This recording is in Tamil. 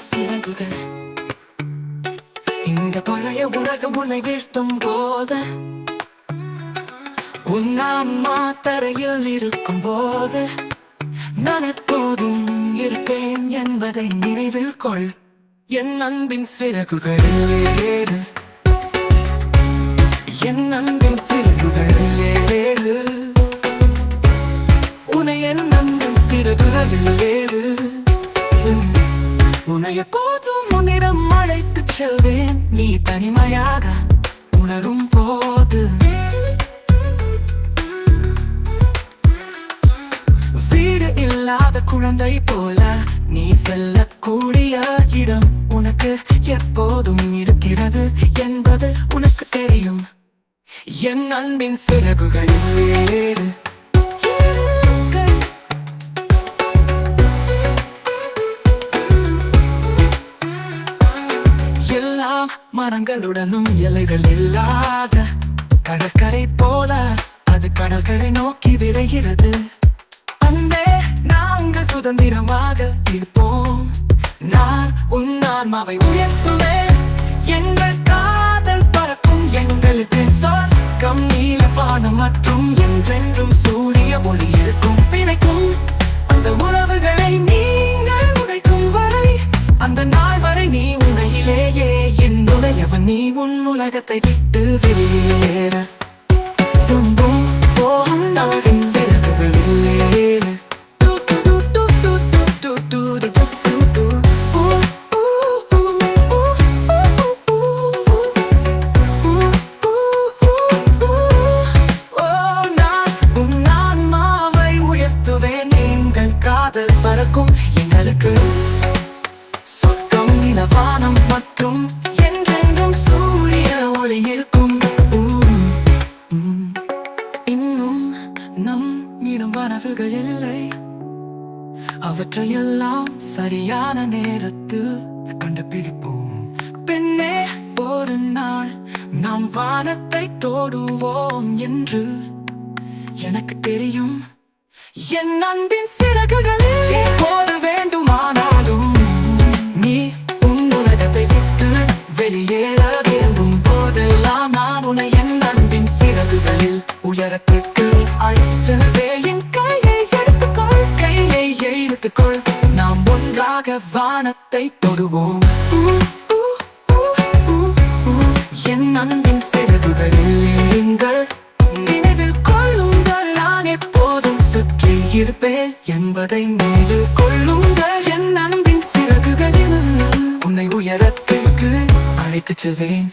சிறகுகள் இந்த பழைய உலகம் உன்னை வீழ்த்தும் போது உன் அம்மா தரையில் இருக்கும் போது நான் எப்போதும் இருப்பேன் என்பதை நினைவில் கொள். என் அன்பின் சிறகுகளில் ஏறு என் அன்பின் சிறகு எப்போதும் உன்னிடம் அழைத்து செல்வேன். நீ தனிமையாக உணரும் போது. வீடு இல்லாத குழந்தை போல நீ செல்லக்கூடிய இடம் உனக்கு எப்போதும் இருக்கிறது என்பது உனக்கு தெரியும். என் அன்பின் சிறகுகளில் ஏறு மரங்களுடனும் எல்லைகள் இல்லாத கடற்கரை போல அது கடற்கரை நோக்கி விரைகிறது. அன்பே நாங்கள் சுதந்திரமாக இருப்போம். நான் உன் ஆன்மாவை உயர்த்துவேன். எங்கள் காதல் பறக்கும் எங்களுக்கு சொர்க்கம் நீலவானம் மற்றும் என்றென்றும் சூரிய ஒளி இருக்கும். நீ உன் உலகத்தை விட்டு வெளியேற ரொம்பும் போகும் நாளின் சிறகுகளில் ஏறு. பறக்கும் எங்களுக்கு டு, நிலவானம் கனவுகள் இல்லை அவற்றையெல்லாம் சரியான நேரத்தில் கண்டுபிடிப்போம். பெண்ணே ஒரு நாள் நாம் வானத்தை தோடுவோம் என்று எனக்கு தெரியும். என் அன்பின் சிறகுகளில் போது வேண்டுமானாலும் நீ உன் உலகத்தை விட்டு வெளியேற விரும்பும் போதெல்லாம் நான் உன்னை என் அன்பின் சிறகுகளில் உயரத்திற்கு எடுத்துக்கொள் நாம் ஒன்றாக வானத்தை தொடுவோம். என் அன்பின் சிறகுகளில் எங்கள் நினைவில் கொள்ளுங்கள். நான் எப்போதும் சுற்றி இருப்பேன் என்பதை நினைவில் கொள்ளுங்கள். என் அன்பின் சிறகுகளில் உன்னை உயரத்திற்கு அழைத்துச் செல்வேன்.